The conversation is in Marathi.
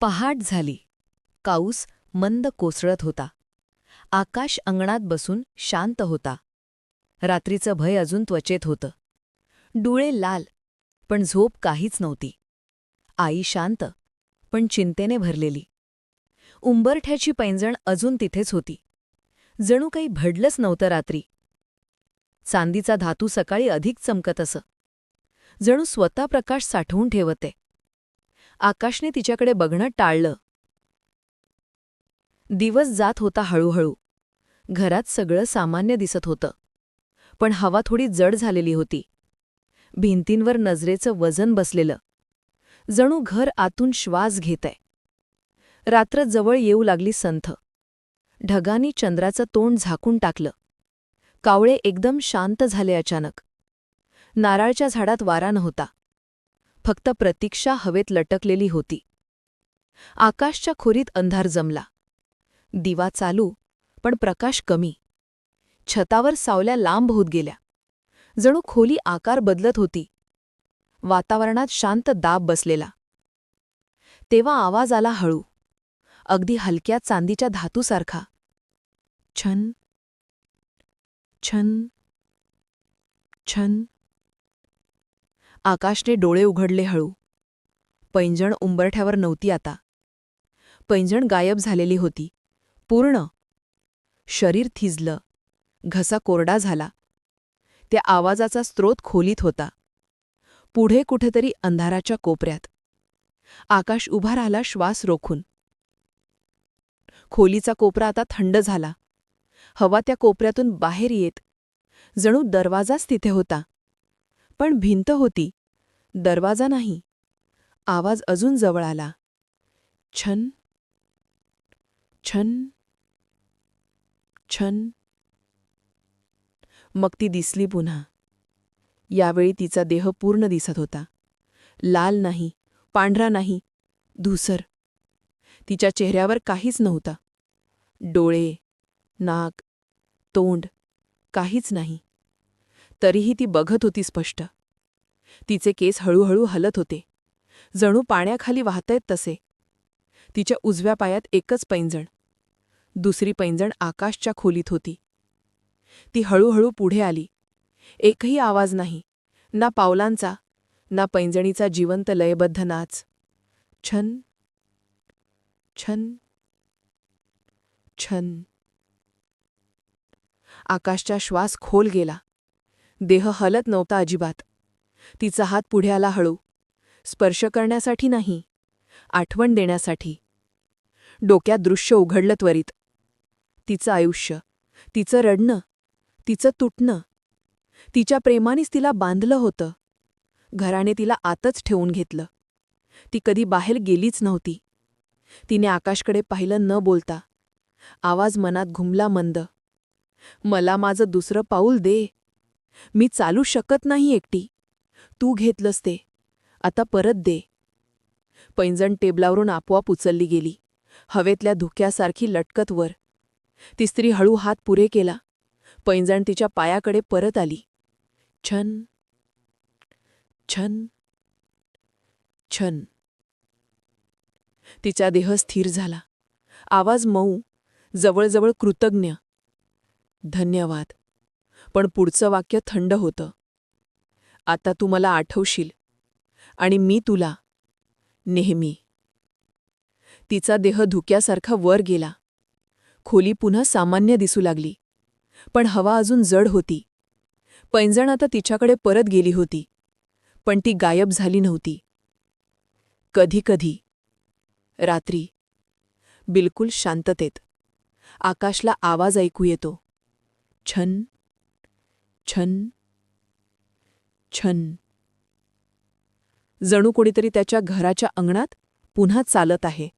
पहाट झाली. काऊस मंद कोसळत होता. आकाश अंगणात बसून शांत होता. रात्रीचं भय अजून त्वचेत होतं. डोळे लाल पण झोप काहीच नव्हती. आई शांत पण चिंतेने भरलेली. उंबरठ्याची पैंजण अजून तिथेच होती. जणू काही भडलंच नव्हतं रात्री. चांदीचा धातू सकाळी अधिक चमकत असं. जणू स्वतः प्रकाश साठवून ठेवते आकाशने तिच्याकडे बघणं टाळलं. दिवस जात होता हळूहळू. घरात सगळं सामान्य दिसत होतं. पण हवा थोडी जड झालेली होती. भिंतींवर नजरेचं वजन बसलेलं. जणू घर आतून श्वास घेतय. रात्र जवळ येऊ लागली संथ. ढगांनी चंद्राचं तोंड झाकून टाकलं. कावळे एकदम शांत झाले अचानक. नारळच्या झाडात वारा नव्हता. फक्त प्रतीक्षा हवेत लटकलेली होती. आकाशच्या खोरीत अंधार जमला. दिवा चालू पण प्रकाश कमी. छतावर सावल्या लांब होत गेल्या. जणू खोली आकार बदलत होती. वातावरणात शांत दाब बसलेला. तेव्हा आवाज आला हळू. अगदी हलक्या चांदीच्या धातूसारखा. छन छन छन. आकाशने डोळे उघडले हळू. पैंजण उंबरठ्यावर नव्हती आता. पैंजण गायब झालेली होती. पूर्ण. शरीर थिजलं. घसा कोरडा झाला. त्या आवाजाचा स्रोत खोलीत होता. पुढे कुठेतरी अंधाराच्या कोपऱ्यात. आकाश उभा राहिला श्वास रोखून. खोलीचा कोपरा आता थंड झाला. हवा त्या कोपऱ्यातून बाहेर येत. जणू दरवाजाच तिथे होता. पण भिंत होती. दरवाजा नाही. आवाज अजून जवळ आला. छन छन छन. मग ती दिसली पुन्हा. यावेळी तिचा देह पूर्ण दिसत होता. लाल नाही पांढरा नाही धूसर. तिच्या चेहऱ्यावर काहीच नव्हता. डोळे नाक तोंड काहीच नाही. तरीही ती बघत होती स्पष्ट. तिचे केस हळूहळू हलत होते. जणू पाण्याखाली वाहतायत तसे. तिच्या उजव्या पायात एकच पैंजण. दुसरी पैंजण आकाशच्या खोलीत होती. ती हळूहळू पुढे आली. एकही आवाज नाही. ना पावलांचा ना पैंजणीचा जिवंत लयबद्ध नाच. छन छन छन. आकाशचा श्वास खोल गेला. देह हलत नव्हता अजिबात. तिचा हात पुढे आला हळू. स्पर्श करण्यासाठी नाही. आठवण देण्यासाठी. डोक्यात दृश्य उघडलं त्वरित. तिचं आयुष्य. तिचं रडणं. तिचं तुटणं. तिच्या प्रेमानेच तिला बांधलं होतं. घराने तिला आतच ठेवून घेतलं. ती कधी बाहेर गेलीच नव्हती. तिने आकाशकडे पाहिलं न बोलता. आवाज मनात घुमला मंद. मला माझं दुसरं पाऊल दे. मी चालू शकत नाही एकटी. तू घेतलंस ते. आता परत दे. पैंजण टेबलावरून आपोआप उचलली गेली. हवेतल्या धुक्यासारखी लटकत वर. ती स्त्री हळू हात पुरे केला. पैंजण तिच्या पायाकडे परत आली. छन. छन. छन. तिचा देह स्थिर झाला. आवाज मऊ जवळजवळ कृतज्ञ. धन्यवाद. पण पुढचं वाक्य थंड होतं. आता तू मला आठवशील. आणि मी तुला. नेहमी. तिचा देह धुक्यासारखा वर गेला. खोली पुन्हा सामान्य दिसू लागली. पण हवा अजून जड होती. पैंजण आता तिच्याकडे परत गेली होती. पण ती गायब झाली नव्हती. कधी कधी. रात्री. बिलकुल शांततेत. आकाशला आवाज ऐकू येतो. छन. छन. छन. जणू कोणीतरी त्याच्या घराच्या अंगणात पुन्हा चालत आहे.